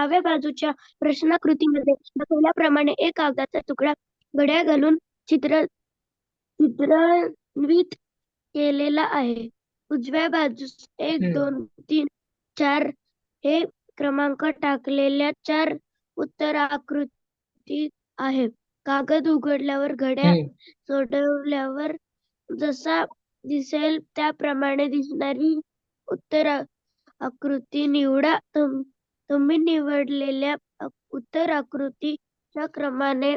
डाव्या बाजूच्या प्रश्नाकृतीमध्ये दाखवल्याप्रमाणे एक कागदाचा तुकडा घड्याळ घालून चित्र चित्रान्वित केलेला आहे उजव्या बाजूस एक. दोन तीन चार हे क्रमांक टाकलेल्या चार उत्तर आकृती आहे कागद उघडल्यावर हम्म. सोडवल्यावर जसा दिसेल त्याप्रमाणे दिसणारी उत्तर आकृती निवडा तुम्ही निवडलेल्या उत्तर आकृतीच्या क्रमाने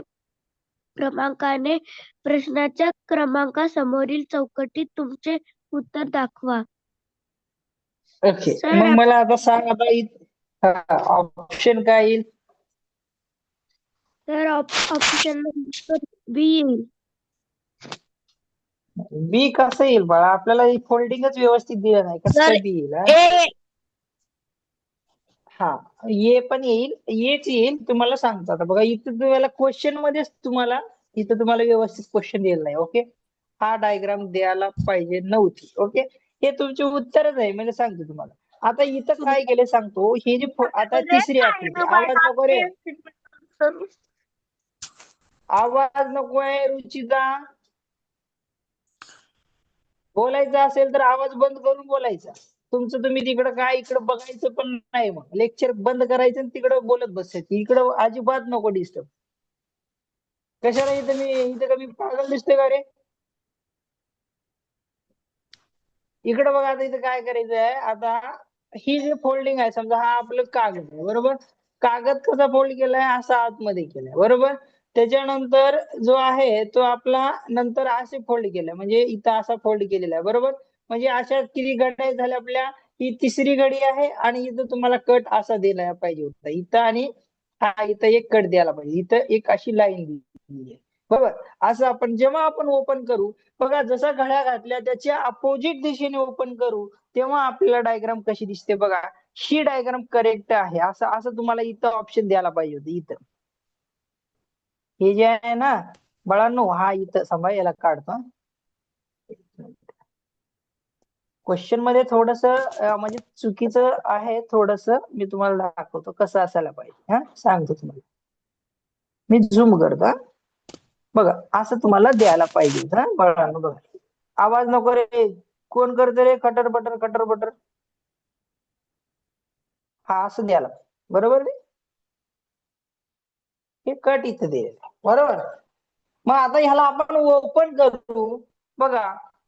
क्रमांकाने प्रश्नाच्या क्रमांकासमोरील चौकटीत तुमचे उत्तर दाखवा. ओके सर, मग मला आता सांग आता ऑप्शन काय येईल? तर ऑप्शन बी येईल. बी कसं येईल बाळा? आपल्याला फोल्डिंगच व्यवस्थित दिलं नाही. कसं बी येईल हा? ये पण येईल येच येईल. तुम्हाला सांगतो आता. बघा इथं तुम्हाला क्वेश्चन मध्येच तुम्हाला इथं तुम्हाला व्यवस्थित क्वेश्चन दिलेला नाही ओके हा डायग्राम द्यायला पाहिजे नव्हती ओके हे तुमचे उत्तरच आहे म्हणजे सांगतो तुम्हाला. आता इथं काय केलं सांगतो हे जे आता तिसरी आकृती आवाज नको रे. आवाज नको आहे रुचिता. बोलायचं असेल तर आवाज बंद करून बोलायचा. तुमचं तुम्ही तिकडं काय इकडं बघायचं पण नाही मग. लेक्चर बंद करायचं आणि तिकडं बोलत बसायचं. इकडं अजिबात नको डिस्टर्ब कशाला इथं मी इथं का मी पागल दिसतोय का रे? इकडं बघा आता इथं काय करायचं आहे आता ही जे फोल्डिंग आहे समजा हा आपलं कागद आहे बरोबर? कागद कसा फोल्ड केलाय? असा आतमध्ये केलाय बरोबर? त्याच्यानंतर जो आहे तो आपला नंतर असे फोल्ड केलाय. म्हणजे इथं असा फोल्ड केलेला आहे बरोबर? म्हणजे अशा किती घड्या झाल्या आपल्या ही तिसरी घडी आहे आणि इथं तुम्हाला कट असा दिला पाहिजे होता. इथं आणि हा इथं एक कट द्यायला पाहिजे. इथं एक अशी लाईन दिली आहे. बरोबर? असं आपण जेव्हा आपण ओपन करू बघा जसा घड्या घातल्या त्याच्या अपोजिट दिशेने ओपन करू तेव्हा आपल्याला डायग्राम कशी दिसते बघा. ही डायग्राम करेक्ट आहे. असं असं तुम्हाला इथं ऑप्शन द्यायला पाहिजे होतं. इथं. हे जे आहे ना बळांनो हा इथं सांभाळ याला काढतो क्वेश्चनमध्ये थोडस म्हणजे चुकीचं आहे थोडस मी तुम्हाला दाखवतो कसं असायला पाहिजे. हा सांगतो तुम्हाला. मी झूम करतो बघा असं तुम्हाला द्यायला पाहिजे हा बाळांनो बघा. आवाज नको रे. कोण करते रे? Cutter butter cutter butter. हा असं द्यायला बरोबर रे? हे कट इथं दे बरोबर? मग आता ह्याला आपण ओपन करू. बघा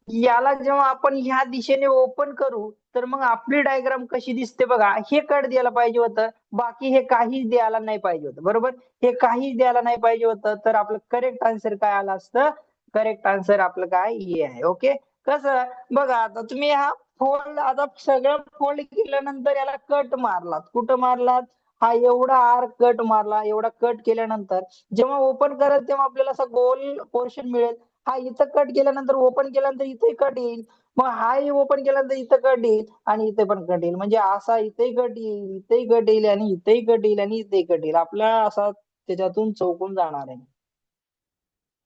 याला जेव्हा आपण ह्या दिशेने ओपन करू तर मग आपली डायग्राम कशी दिसते बघा. हे कट द्यायला पाहिजे होतं बाकी हे काहीच द्यायला नाही पाहिजे होतं. बरोबर? हे काहीच द्यायला नाही पाहिजे होतं. तर आपलं करेक्ट आन्सर काय आलं असतं? करेक्ट आन्सर आपलं काय? हे आहे. ओके कसं? बघा आता तुम्ही हा फोल्ड आता सगळं फोल्ड केल्यानंतर याला कट मारलात. कुठं मारलात? हा एवढा आर कट मारला. एवढा कट केल्यानंतर जेव्हा ओपन करत तेव्हा आपल्याला असा गोल पोर्शन मिळेल. हा इथं कट केल्यानंतर ओपन केल्यानंतर इथे कट येईल. मग हाही ओपन केल्यानंतर इथं कट येईल आणि इथे पण कट येईल. म्हणजे असा इथेही कट येईल इथेही कट येईल आणि इथेही कट येईल आणि इथेही कट येईल. आपला असा त्याच्यातून चौकून जाणार आहे.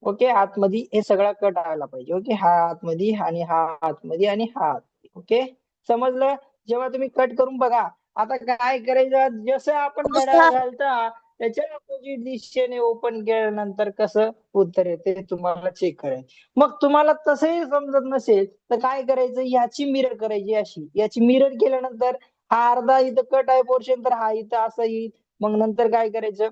ओके? आतमध्ये हे सगळा कट आला पाहिजे. ओके? हा आतमध्ये आणि हा आतमध्ये आणि हा ओके? समजलं? जेव्हा तुम्ही कट करून बघा. आता काय करायचं? जसं आपण घड्याळ. घालता त्याच्या अपोजिट दिशेने ओपन केल्यानंतर कसं उत्तर येते तुम्हाला चेक करायचं. मग तुम्हाला तसंही समजत नसेल तर काय करायचं? याची मिरर करायची अशी. याची मिरर केल्यानंतर हा अर्धा इथं कट आहे पोर्शन तर हा इथं असा येईल. मग नंतर काय करायचं?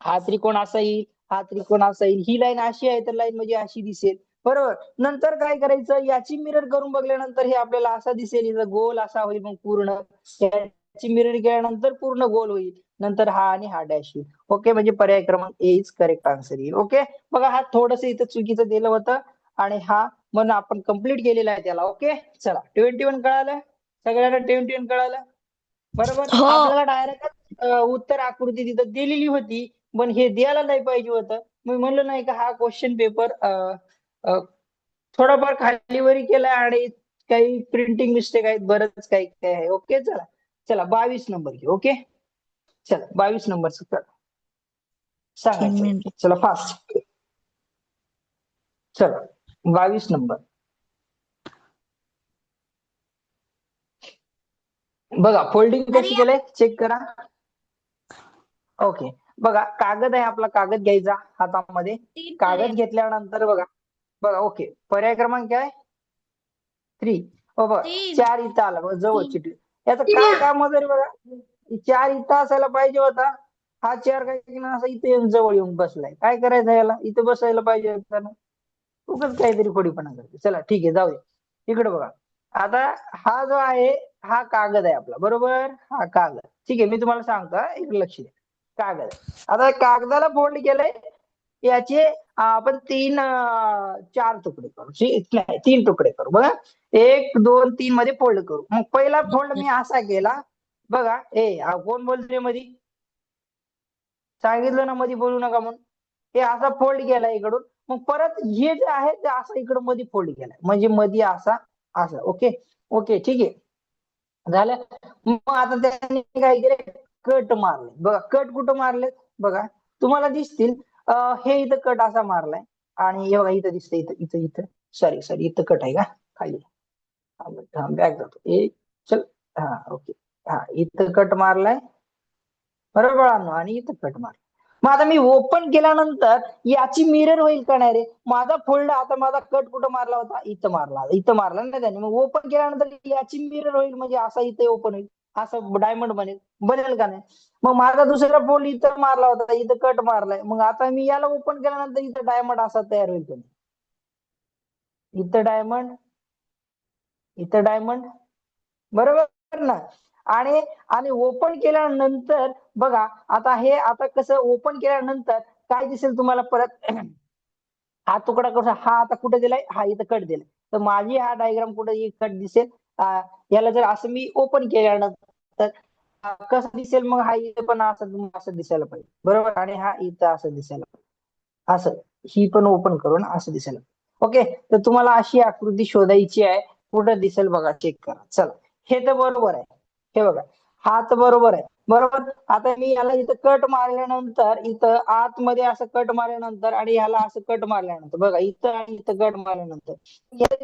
हा त्रिकोण असा येईल हा त्रिकोण असा येईल. ही लाईन अशी आहे तर लाईन म्हणजे अशी दिसेल. बरोबर? नंतर काय करायचं? याची मिरर करून बघल्यानंतर हे आपल्याला असा दिसेल इथं गोल असा होईल मग पूर्ण. याची मिरर केल्यानंतर पूर्ण गोल होईल. नंतर हा आणि हा डॅश येईल. ओके म्हणजे पर्याय क्रमांक ए इज करेक्ट आन्सर येईल. ओके बघा हा थोडस इथं चुकीचं दिलं होतं आणि हा म्हणून आपण कंप्लीट केलेला आहे त्याला. ओके चला. ट्वेंटी वन कळालं? सगळ्यांना ट्वेंटी वन कळालं? बरोबर? हो. आपल्याला डायरेक्ट उत्तर आकृती तिथं दिलेली होती पण हे द्यायला नाही पाहिजे होतं. मी म्हणलं नाही का हा क्वेश्चन पेपर थोडाफार खालीवरी केलाय आणि काही प्रिंटिंग मिस्टेक आहेत बरंच काही काही आहे. ओके चला. चला बावीस नंबर घे ओके चला बावीस नंबर सांगायचं. चला फास्ट चला बावीस नंबर. बघा फोल्डिंग कशी केलंय? चेक करा. ओके बघा कागद आहे आपला कागद घ्यायचा हातामध्ये. कागद घेतल्यानंतर बघा बघा ओके पर्याय क्रमांक काय? थ्री हो बघा. चार इथं आला बघा जवळ. चिटली याचं काय काम वगैरे बघा. चार इथं असायला पाहिजे होता. हा चार काय केला असा इथे येऊन जवळ येऊन बसलाय. काय करायचं याला? इथं बसायला पाहिजे होतं. ना उगाच काहीतरी खोडीपणा करते. चला ठीक आहे जाऊ दे इकडे बघा. आता हा जो आहे हा कागद आहे आपला. बरोबर? हा कागद. ठीक आहे मी तुम्हाला सांगतो हा, इकडे लक्ष द्या. कागद. आता कागदाला फोल्ड केलंय. याचे आपण तीन चार तुकडे करू. नाही तीन तुकडे करू. बघा एक दोन तीन मध्ये फोल्ड करू. मग पहिला फोल्ड मी असा केला बघा ए कोण बोलतोय मधी? सांगितलं ना मध्ये बोलू नका म्हणून. हे असा फोल्ड केला इकडून. मग परत हे जे आहे ते असं इकडं मध्ये फोल्ड केलाय म्हणजे मध्ये असा असा. ओके? ओके ठीक आहे. झालं? मग आता त्यांनी काय केलं? कट मारले. बघा कट कुठं मारले बघा तुम्हाला दिसतील. हे इथं कट असा मारलाय. आणि हे बघा इथं दिसतंय इथं इथं इथं. सॉरी सॉरी इथं कट आहे का? खाली. बॅक बॅग जातो. एक चल. हा ओके हा इथं कट मारलाय. बरोबर बाळांनो आणि इथं कट मार मग आता मी ओपन केल्यानंतर याची मिरर होईल का नाही रे? माझा फोल्ड आता माझा कट कुठं मारला होता? इथं मारला. इथं मारला ना त्याने. मग ओपन केल्यानंतर याची मिरर होईल म्हणजे असा इथे ओपन होईल. असं डायमंड बनेल बनेल का नाही? मग माझा दुसरा पोल इथं मारला होता इथं कट मारलाय. मग आता मी याला ओपन केल्यानंतर इथं डायमंड असा तयार होईल का इथं डायमंड इथं डायमंड बरोबर ना? आणि आणि ओपन केल्यानंतर बघा आता हे आता कसं ओपन केल्यानंतर काय दिसेल तुम्हाला परत? हा तुकडा कसा हा आता कुठे दिलाय? हा इथं कट दिलाय. तर माझी हा डायग्राम कुठे कट दिसेल? याला जर असं मी ओपन केल्यानंतर कसं दिसेल मग हा इथं पण असं असं दिसायला पाहिजे. बरोबर? आणि हा इथं असं दिसायला पाहिजे. असं. ही पण ओपन करून असं दिसायला ओके? तर तुम्हाला अशी आकृती शोधायची आहे. कुठं दिसेल बघा. चेक करा. चला. हे तर बरोबर आहे. हे बघा. हा तर बरोबर आहे. बरोबर? आता मी याला इथं कट मारल्यानंतर इथं आतमध्ये असं कट मारल्यानंतर आणि याला असं कट मारल्यानंतर. बघा इथं आणि इथं कट मारल्यानंतर.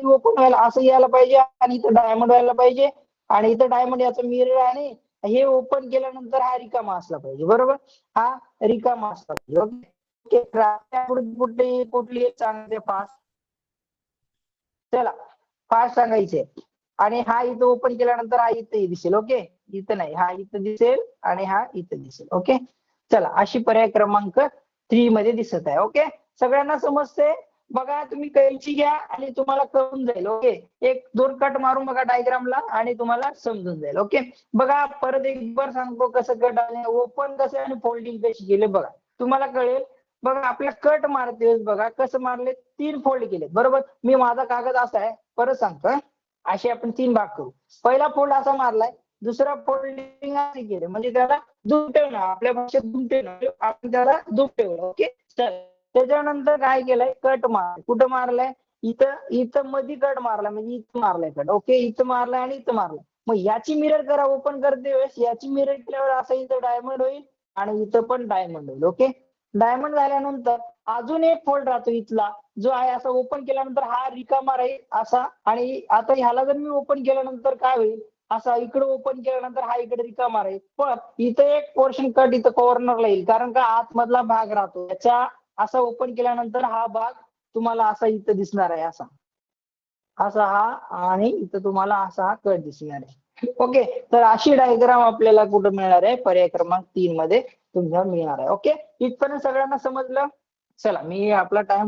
ओपन व्हायला असं यायला पाहिजे आणि इथं डायमंड व्हायला पाहिजे आणि इथं डायमंड याचं मिरर आणि हे ओपन केल्यानंतर हा रिकामा असला पाहिजे. बरोबर? हा रिकामा असला पाहिजे. कुठली कुठली एक सांगते फास्ट चला फास्ट सांगायचे. आणि हा इथं ओपन केल्यानंतर हा इथं दिसेल. ओके? इथं नाही हा इथं दिसेल आणि हा इथं दिसेल ओके? चला अशी पर्याय क्रमांक थ्री मध्ये दिसत आहे ओके? सगळ्यांना समजते बघा तुम्ही कैची घ्या आणि तुम्हाला कळून जाईल ओके? एक दोन कट मारून बघा डायग्रामला आणि तुम्हाला समजून जाईल ओके? बघा परत एक बार सांगतो कसं कट आले ओपन कसं आणि फोल्डिंग कशी केले बघा. तुम्हाला कळेल? बघा आपल्या कट मारते बघा कसं मारले? तीन फोल्ड केले बरोबर? मी माझा कागद असा आहे परत सांगतो अशी असे आपण तीन भाग करू. पहिला फोल्ड असा मारलाय दुसरा फोल्डिंग असे केले. म्हणजे त्याला दुमटवणं आपल्या भाषेत दुमटवणं म्हणजे आपण त्याला दुमटेवलं ओके त्याच्यानंतर काय केलंय? कट मार कुठं मारलाय? इथं इथं मध्ये कट मारला. म्हणजे इथं मारलाय कट ओके इथं मारलाय आणि इथं मारलाय. मग याची मिरर करा ओपन करते वेळेस. याची मिरर केल्यावर असं इथं डायमंड होईल आणि इथं पण डायमंड होईल ओके डायमंड झाल्यानंतर अजून एक फोल्ड राहतो इथला. जो आहे असा ओपन केल्यानंतर हा रिकामा राहील असा. आणि आता ह्याला जर मी ओपन केल्यानंतर काय होईल? असा इकडे ओपन केल्यानंतर हा इकडे रिकामा राहील. पण इथं एक पोर्शन कट इथं कॉर्नरला येईल. कारण का आतमधला भाग राहतो. त्याच्या असा ओपन केल्यानंतर हा भाग तुम्हाला असा इथं दिसणार आहे असा. असा हा आणि इथं तुम्हाला असा हा कट दिसणार आहे. ओके तर अशी डायग्राम आपल्याला कुठं मिळणार आहे? पर्याय क्रमांक तीन मध्ये तुमच्या मिळणार आहे. ओके इथपर्यंत सगळ्यांना समजलं? चला मी आपला टाइम